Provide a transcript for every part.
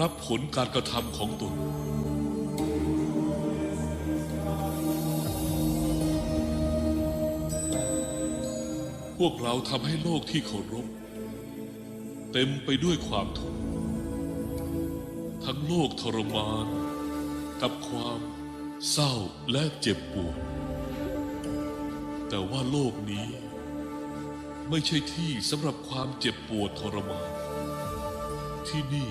รับผลการกระทำของตน พวกเราทำให้โลกที่เคารพเต็มไปด้วยความทุกข์ทั้งโลกทรมาน กับความเศร้าและเจ็บปวด แต่ว่าโลกนี้ไม่ใช่ที่สำหรับความเจ็บปวดทรมาน ที่นี่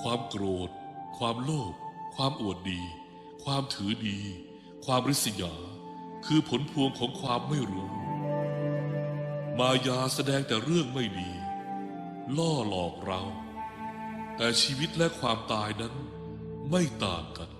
ความโกรธ ความโลภ ความอวดดี ความถือดี ความริษยา คือผลพวงของความไม่รู้ มายาแสดงแต่เรื่องไม่ดี ล่อหลอกเรา แต่ชีวิตและความตายนั้นไม่ต่างกัน